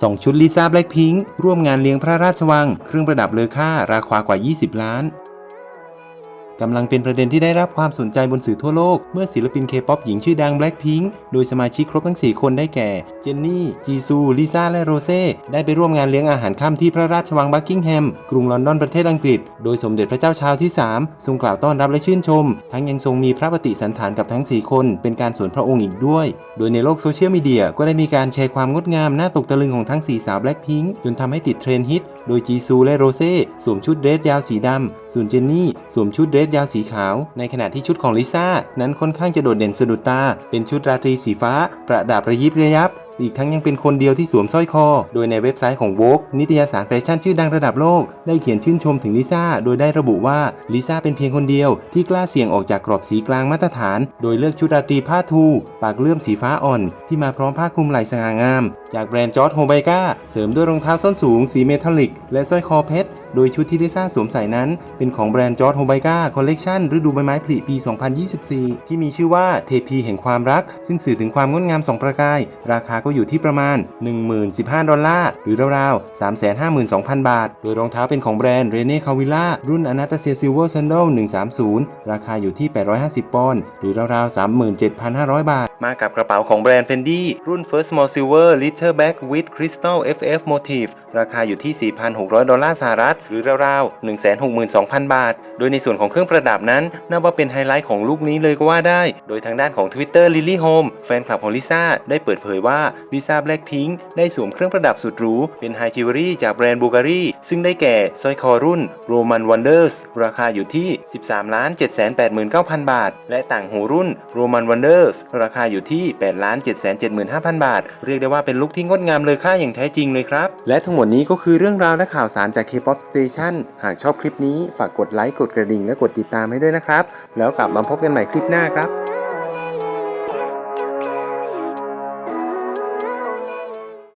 2 ชุดลิซ่าแบล็คพิงค์ร่วมงานเลี้ยงพระราชวัง เครื่องประดับเลอค่าราคากว่า 20 ล้าน กำลังเป็นประเด็นที่ได้รับความสนใจบนสื่อทั่วโลก เมื่อศิลปินเคป๊อปหญิงชื่อดัง Blackpink โดยสมาชิกครบทั้ง 4 คนได้แก่ เจนนี่ จีซู ลิซ่า และโรเซ่ ได้ไปร่วมงานเลี้ยงอาหารค่ำที่พระราชวังบักกิงแฮม กรุงลอนดอนประเทศอังกฤษ โดยสมเด็จพระเจ้าชาวที่ 3 ทรงกล่าวต้อนรับและชื่นชม ทั้งยังทรงมีพระปฏิสันถานกับทั้ง 4 คน เป็นการสวนพระองค์อีกด้วย โดยในโลกโซเชียลมีเดียก็ได้มีการแชร์ความงดงามน่าตกตะลึงของทั้ง 4 สาว Blackpink จนทำให้ติดเทรนด์ฮิต โดยจีซูและโรเซ่สวมชุดเดรสยาวสีดำ ส่วนเจนนี่สวมชุดเดรสยาวสีขาว ในขณะที่ชุดของลิซ่านั้นค่อนข้างจะโดดเด่นสะดุดตา เป็นชุดราตรีสีฟ้า ประดับระยิบระยับอีกทั้งยังเป็นคนเดียวที่สวมสร้อยคอ โดยในเว็บไซต์ของ Vogue นิตยสารแฟชั่นชื่อดังระดับโลก ได้เขียนชื่นชมถึงลิซ่า โดยได้ระบุว่าลิซ่าเป็นเพียงคนเดียวที่กล้าเสี่ยงออกจากกรอบสีกลางมาตรฐาน โดยเลือกชุดราตรีผ้าทู ปากเลื่อมสีฟ้าอ่อน ที่มาพร้อมผ้าคลุมไหล่สง่างาม จากแบรนด์จอร์ดโฮไบกาเสริมด้วยรองเท้าส้นสูงสีเมทัลลิก และสร้อยคอเพชร โดยชุดที่ลิซ่าสวมใส่นั้น เป็นของแบรนด์จอร์ดโฮไบกาคอลเลกชันฤดูใบไม้ผลิปี 2024 ที่มีชื่อว่าเทพีแห่งความรัก ซึ่งสื่อถึงความงดงามสองประกาย ราคาก็อยู่ที่ประมาณ 1015 ดอลลาร์ หรือราวๆ 352,000 บาท โดยรองเท้าเป็นของแบรนด์เรเน่คาวิล่ารุ่นอนาตาเซียซิลเวอร์ซันโดล130 ราคาอยู่ที่ 850 ปอนด์หรือราวๆ 37,500 บาทมากับกระเป๋าของแบรนด์ Fendi รุ่น First Small Silver Litter Bag with Crystal FF Motif ราคาอยู่ที่ 4,600 ดอลลาร์สหรัฐ หรือราวๆ 162,000 บาท โดยในส่วนของเครื่องประดับนั้น นับว่าเป็นไฮไลท์ของลูกนี้เลยก็ว่าได้ โดยทางด้านของ Twitter Lily Home แฟนคลับของลิซ่าได้เปิดเผยว่าลิซ่า Blackpink ได้สวมเครื่องประดับสุดหรู เป็นไฮจิวเวลรี่จากแบรนด์บูการีซึ่งได้แก่สร้อยคอรุ่น Roman Wonders ราคาอยู่ที่ 13 789,000 บาท และต่างหูรุ่น Roman Wonders ราคาอยู่ที่8 775,000 บาท เรียกได้ว่าเป็นลุคที่งดงามเลยค่าอย่างแท้จริงเลยครับ และทั้งหมดนี้ก็คือเรื่องราวและข่าวสารจาก K-POP Station หากชอบคลิปนี้ฝากกดไลค์กดกระดิ่งและกดติดตามให้ด้วยนะครับ แล้วกลับมาพบกันใหม่คลิปหน้าครับ